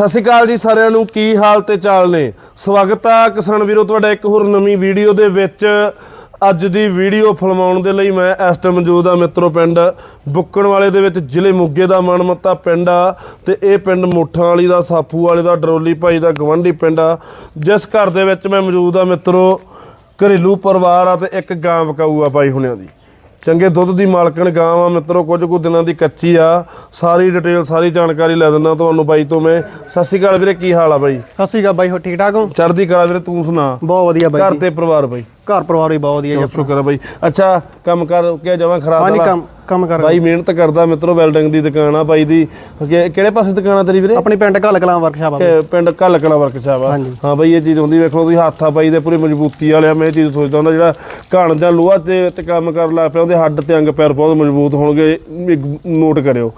ਸਤਿ ਸ਼੍ਰੀ ਅਕਾਲ ਜੀ ਸਾਰਿਆਂ ਨੂੰ, ਕੀ ਹਾਲ ਤੇ ਚਾਲ ਨੇ? ਸਵਾਗਤ ਆ ਕਿਸਾਨ ਵੀਰੋ, ਤੁਹਾਡਾ ਇੱਕ ਹੋਰ ਨਵੀਂ ਵੀਡੀਓ ਦੇ ਵਿੱਚ। ਅੱਜ ਦੀ ਵੀਡੀਓ ਫਿਲਮਾਉਣ ਦੇ ਲਈ ਮੈਂ ਇਸ ਟਾਈਮ ਮੌਜੂਦ ਆ ਮਿੱਤਰੋ ਪਿੰਡ। ਬੁੱਕਣ ਵਾਲੇ ਦੇ ਵਿੱਚ ਜ਼ਿਲ੍ਹੇ ਮੋਗੇ ਦਾ ਮਨਮੱਤਾ ਪਿੰਡ ਆ ਤੇ ਇਹ ਪਿੰਡ ਮੋਠਾਂ ਵਾਲੀ ਦਾ ਸਾਫੂ ਵਾਲੇ ਦਾ, ਡਰੋਲੀ ਭਾਈ ਦਾ ਗਵੰਡੀ ਪਿੰਡ ਆ। ਜਿਸ ਘਰ ਦੇ ਵਿੱਚ ਮੈਂ ਮੌਜੂਦ ਆ ਮਿੱਤਰੋ, ਘਰੇਲੂ ਪਰਿਵਾਰ ਆ ਤੇ ਇੱਕ ਗਾਂ ਵਕਾਊ ਆ ਭਾਈ ਹੁਣਿਆਂ ਦੀ। ਚੰਗੇ ਦੁੱਧ ਦੀ ਮਾਲਕਣ ਗਾਂ ਆ ਮਿੱਤਰੋ ਕੁਝ ਕੁ ਦਿਨਾਂ ਦੀ ਕੱਚੀ ਆ। ਸਾਰੀ ਡਿਟੇਲ ਸਾਰੀ ਜਾਣਕਾਰੀ ਲੈ ਦਿੰਦਾ ਤੁਹਾਨੂੰ ਬਾਈ ਤੋਂ ਮੈਂ। ਸਤਿ ਸ਼੍ਰੀ ਅਕਾਲ ਵੀਰੇ ਕੀ ਹਾਲ ਆ ਬਾਈ? ਸਤਿ ਸ਼੍ਰੀ ਅਕਾਲ ਬਾਈ ਹੋ ਠੀਕ ਠਾਕ ਹੋ? ਚੜ੍ਹਦੀ ਕਲਾ ਵੀਰੇ ਤੂੰ ਸੁਣਾ। ਬਹੁਤ ਵਧੀਆ ਬਾਈ ਘਰ। ਤੇ ਪਰਿਵਾਰ ਬਾਈ? ਘਰ ਪਰਿਵਾਰ ਵੀ ਬਹੁਤ ਵਧੀਆ ਜੀ ਚਲੋ ਸ਼ੁਕਰ ਆ ਬਾਈ। ਅੱਛਾ ਕੰਮ ਕਰ ਕੇ ਜਮਾ ਖਰਾਬ ਹਾਂਜੀ? ਕੰਮ ਕੰਮ ਕਰ ਬਾਈ ਮਿਹਨਤ ਕਰਦਾ ਮਿੱਤਰੋ ਵੈਲਡਿੰਗ ਦੀ ਦੁਕਾਨ ਆ ਬਾਈ ਦੀ। ਕਿ- ਕਿਹੜੇ ਪਾਸੇ ਦੁਕਾਨ ਆ ਤੇਰੀ ਵੀਰੇ? ਆਪਣੀ ਪਿੰਡ ਘੱਲ ਕਲਾਂ ਵਰਕਸ਼ਾਪ ਆ ਬਾਈ। ਕਿ ਪਿੰਡ ਘੱਲਕਣਾ ਵਰਕਸ਼ਾਪ ਆ। ਹਾਂਜੀ। ਹਾਂ ਬਾਈ ਇਹ ਚੀਜ਼ ਹੁੰਦੀ ਵੇਖੋ ਤੁਸੀਂ ਹੱਥ ਆ ਬਾਈ ਦੇ ਪੂਰੀ ਮਜ਼ਬੂਤੀ ਵਾਲਿਆ ਮੈਂ ਇਹ ਚੀਜ਼ ਸੋਚਦਾ ਹੁੰਦਾ ਜਿਹੜਾ ਘਣ ਜਾਂ ਲੋਹਾ ਤੇ ਤੇ ਕੰਮ ਕਰਨ ਲੱਗ ਪਿਆ ਉਹਦੇ ਹੱਡ ਤੇ ਅੰਗ ਪੈਰ ਬਹੁਤ ਮਜ਼ਬੂਤ ਹੋਣਗੇ ਨੋਟ ਕਰਿਓ।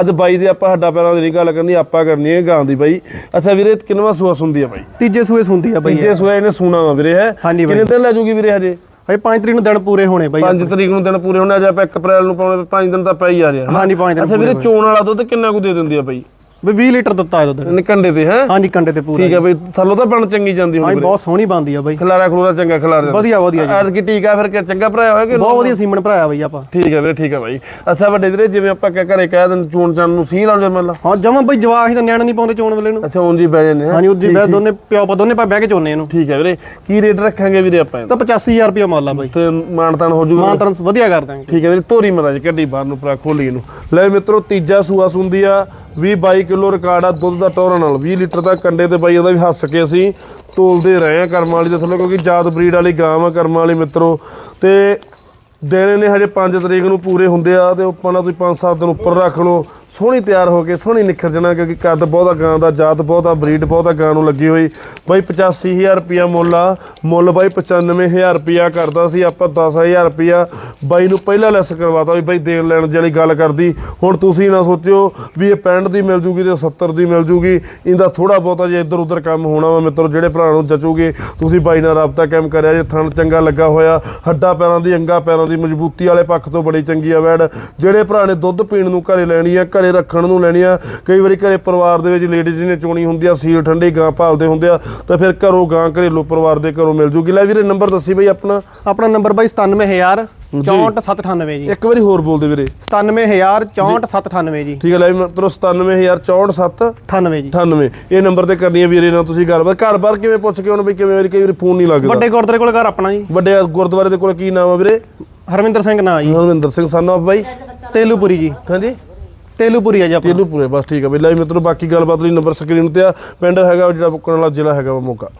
ਅੱਜ ਬਾਈ ਦੀ ਆਪਾਂ ਹੱਡਾਂ ਪੈਰਾਂ ਦੀ ਨਹੀਂ ਗੱਲ ਕਰਨੀ ਆਪਾਂ ਕਰਨੀ ਹੈ ਗਾਂ ਦੀ ਬਾਈ। ਅੱਛਾ ਵੀਰੇ ਕਿੰਨਵਾ ਸੂਆ ਹੁੰਦੀ ਆ ਬਾਈ? ਤੀਜੇ ਸੂਏ ਸੁੰਦੀ ਆ ਬਾਈ ਤੀਜੇ ਸੂਆ ਇਹਨੇ ਸੂਣਾ ਵਾ ਵੀਰੇ ਹੈ? ਹਾਂਜੀ ਬਾਈ। ਕਿੰਨੇ ਦਿਨ ਲੈ ਜੂਗੀ ਵੀਰੇ ਹਜੇ? ਭਾਈ 5 ਤਰੀਕ ਨੂੰ ਦਿਨ ਪੂਰੇ ਹੋਣੇ ਬਾਈ 5 ਤਰੀਕ ਨੂੰ ਦਿਨ ਪੂਰੇ ਹੋਣੇ ਅੱਜ ਆਪਾਂ 1 ਅਪ੍ਰੈਲ ਨੂੰ ਪਾਉਣੇ 5 ਦਿਨ ਤਾਂ ਪੈ ਹੀ ਆ ਰਿਹਾ। ਹਾਂਜੀ 5 ਦਿਨ ਅੱਛਾ ਵੀਰੇ ਚੋਣ ਵਾਲਾ ਦੁੱਧ ਕਿੰਨਾ ਕੁ ਦੇ ਦਿੰਦੀ ਆ ਬਾਈ? ਵੀ 20 ਲੀਟਰ ਦਿੱਤਾ ਹੈ ਦੁੱਧ ਇਹਨੇ ਕੰਡੇ ਤੇ ਹੈ? ਹਾਂਜੀ ਕੰਡੇ ਤੇ ਪੂਰਾ ਠੀਕ ਆ ਬਾਈ ਥੱਲੋਂ ਤਾਂ ਬਣ ਚੰਗੀ ਜਾਂਦੀ ਹਾਂਜੀ ਹੋਣੀ ਬਹੁਤ ਸੋਹਣੀ ਬਣਦੀ ਆ ਬਾਈ। ਖਲਾਰਾ ਖਲੂਰਾ ਚੰਗਾ ਖਲਾਰ ਵਧੀਆ ਵਧੀਆ ਜੀ। ਅੱਜ ਕੀ ਟੀਕਾ ਫਿਰ ਕਿ ਚੰਗਾ ਭਰਾਇਆ ਹੋਇਆ ਕਿ ਬਹੁਤ ਵਧੀਆ ਸੀਮਨ ਭਰਾਇਆ ਬਾਈ ਆਪਾਂ। ਠੀਕ ਹੈ ਵੀਰੇ ਠੀਕ ਹੈ ਬਾਈ। ਅੱਛਾ ਵੱਡੇ ਵੀਰੇ ਜਿਵੇਂ ਆਪਾਂ ਕਹਿ ਘਰੇ ਕਹਿ ਦਿੰਦੇ ਚੋਣ ਚੰਨ ਨੂੰ ਸੀ ਲਾਉਂਦੇ ਮੰਨ ਲਾ। ਹਾਂ ਜਮਾ ਬਾਈ ਜਵਾਕ ਹੀ ਤਾਂ ਨਿਆਣੇ ਨਹੀਂ ਪਾਉਂਦੇ ਚੋਣ ਵੇਲੇ ਨੂੰ। ਅੱਛਾ ਉਂਝ ਹੀ ਬਹਿ ਜਾਂਦੇ ਹਾਂ ਹਾਂਜੀ ਉੱਜੀ ਬੈ ਦੋਨੇ ਪਿਓ ਪਾ ਦੋਨੇ ਪਾ ਬਹਿ ਕੇ ਚੋਨੇ ਇਹਨੂੰ। ਠੀਕ ਹੈ ਵੀਰੇ ਕੀ ਰੇਟ ਰੱਖਾਂਗੇ ਵੀਰੇ ਆਪਾਂ ਇਹਦਾ? ਤਾਂ 85000 ਰੁਪਏ ਮੁੱਲ ਆ ਬਾਈ। ਤੇ ਮਾਨਤਾਨ ਹੋ ਜੂਗਾ ਮਾਂ ਤਰਨ ਵਧੀਆ ਕਰ ਦਾਂਗੇ ਠੀਕ ਹੈ ਵੀਰੇ ਧੋਰੀ ਮਰਾ ਜੀ ਕੱਢੀ ਬਾਹਰ ਨੂੰ ਪਰਾ ਖੋਲੀ ਇਹਨੂੰ। ਲੈ ਮਿੱਤਰੋ ਤੀਜਾ ਸੂਆ ਸੁੰਦੀ ਆ। 20 22 ਕਿਲੋ ਰਿਕਾਰਡ ਆ, ਦੁੱਧ ਦਾ ਟੋਰਨ ਨਾਲ। 20 ਲੀਟਰ ਦਾ ਕੰਡੇ ਤੇ ਬਾਈ ਇਹਦਾ ਵੀ ਹੱਸ ਕੇ ਅਸੀਂ ਤੋਲਦੇ ਰਹੇ ਆ ਕਰਮਾਂ ਵਾਲੀ ਦੇ ਥੱਲੇ, ਕਿਉਂਕਿ ਜਾਤ ਬਰੀਡ ਵਾਲੀ ਗਾਂ ਆ ਕਰਮਾਂ ਵਾਲੀ ਮਿੱਤਰੋ। ਤੇ ਦੇਣੇ ਨੇ ਹਜੇ 5 ਤਰੀਕ ਨੂੰ ਪੂਰੇ ਹੁੰਦੇ ਆ, ਤੇ ਆਪਾਂ ਨਾਲ ਤੁਸੀਂ 5-7 ਦਿਨ ਉੱਪਰ ਰੱਖ ਲਓ। ਸੋਹਣੀ ਤਿਆਰ ਹੋ ਕੇ, ਸੋਹਣੀ ਨਿਖਰ ਜਾਣਾ, ਕਿਉਂਕਿ ਕੱਦ ਬਹੁਤਾ ਗਾਂ ਦਾ, ਜਾਤ ਬਹੁਤਾ, ਬਰੀਡ ਬਹੁਤਾ ਗਾਂ ਨੂੰ ਲੱਗੀ ਹੋਈ। ਬਾਈ 85000 ਰੁਪਿਆ ਮੁੱਲ ਆ, ਮੁੱਲ ਬਾਈ 95000 ਰੁਪਿਆ ਕਰਦਾ ਸੀ, ਆਪਾਂ 10000 ਰੁਪਿਆ ਬਾਈ ਨੂੰ ਪਹਿਲਾਂ ਲੈਸ ਕਰਵਾਤਾ ਵੀ ਬਾਈ ਦੇਣ ਲੈਣ ਦੀ ਵਾਲੀ ਗੱਲ ਕਰਦੀ। ਹੁਣ ਤੁਸੀਂ ਨਾ ਸੋਚਿਓ ਵੀ ਇਹ 65 ਦੀ ਮਿਲ ਜੂਗੀ ਤੇ 70 ਦੀ ਮਿਲ ਜੂਗੀ। ਇਹਦਾ ਥੋੜਾ ਬਹੁਤਾ ਜੇ ਇੱਧਰ ਉੱਧਰ ਕੰਮ ਹੋਣਾ ਵਾ, ਮਿੱਤਰੋ, ਜਿਹੜੇ ਭਰਾ ਨੂੰ ਜਚੂਗੇ, ਤੁਸੀਂ ਬਾਈ ਨਾਲ ਰਾਬਤਾ ਕਾਇਮ ਕਰਿਆ, ਜੇ ਥਣ ਚੰਗਾ ਲੱਗਾ ਹੋਇਆ, ਹੱਡਾਂ ਪੈਰਾਂ ਦੀ, ਅੰਗਾ ਪੈਰਾਂ ਦੀ ਮਜ਼ਬੂਤੀ ਵਾਲੇ ਪੱਖ ਤੋਂ ਬੜੀ ਚੰਗੀ ਆ ਵੈੜ। ਜਿਹੜੇ ਭਰਾ ਨੇ ਦੁੱਧ ਪੀਣ ਨੂੰ ਘਰੇ ਲੈਣੀ ਆ, ਘਰੇ ਰੱਖਣ ਨੂੰ ਲੈਣੀ ਆ। ਕਈ ਵਾਰੀ ਘਰੇ ਪਰਿਵਾਰ ਦੇ ਵਿੱਚ ਲੇਡੀਜ਼ ਨੇ ਚੋਣੀ ਹੁੰਦੀ ਆ ਸੀਲ ਠੰਡੀ ਗਾਂ ਭਾਲਦੇ ਹੁੰਦੇ ਆ ਤਾਂ ਫਿਰ ਘਰੋਂ ਗਾਂ ਘਰੇਲੂ ਪਰਿਵਾਰ ਦੇ ਘਰੋਂ ਮਿਲ ਜੂਗੀ। ਲੈ ਵੀਰੇ ਨੰਬਰ ਦੱਸੀ ਬਈ ਆਪਣਾ। ਆਪਣਾ ਨੰਬਰ ਬਾਈ 97000 64798 ਜੀ। ਇੱਕ ਵਾਰੀ ਹੋਰ ਬੋਲਦੇ ਵੀਰੇ। 97000 64798 ਜੀ। ਠੀਕ ਹੈ ਲੈ ਵੀ ਮਿੱਤਰੋ 97064 98 ਜੀ। 98 ਇਹ ਨੰਬਰ ਤੇ ਕਰਨੀ ਹੈ ਵੀਰੇ ਨਾਲ ਤੁਸੀਂ ਗੱਲਬਾਤ। ਘਰ-ਬਾਰ ਕਿਵੇਂ ਪੁੱਛ ਕੇ ਹੁਣ ਬਈ? ਕਿਵੇਂ ਵਾਰੀ ਕਈ ਵਾਰੀ ਫੋਨ ਨਹੀਂ ਲੱਗਦਾ। ਵੱਡੇ ਗੁਰਦੁਆਰੇ ਕੋਲ ਘਰ ਆਪਣਾ ਜੀ। ਵੱਡੇ ਗੁਰਦੁਆਰੇ ਦੇ ਕੋਲ ਕੀ ਨਾਮ ਆ ਵੀਰੇ? ਹਰਮਿੰਦਰ ਸਿੰਘ ਨਾਂ ਜੀ। ਹਰਵਿੰਦਰ ਸਿੰਘ ਸਨ ਆਫ ਬਾਈ? ਤੇਲੂਪੁਰੀ ਜੀ। ਹਾਂਜੀ? ਤੇਲੂਪੁਰੀ ਆ ਜੀ ਆਪਣਾ। ਤੈਨੂੰ ਬਸ ਠੀਕ ਆ। ਬਈ ਲੈ ਮਿੱਤਰੋ ਬਾਕੀ ਗੱਲਬਾਤ ਲਈ ਨੰਬਰ ਸਕਰੀਨ ਤੇ ਆ। ਪਿੰਡ ਹੈਗਾ ਜਿਹੜਾ ਬੁੱਕਣ ਵਾਲਾ ਜ਼ਿਲ੍ਹਾ ਹੈਗਾ ਵਾ ਮੋਗਾ।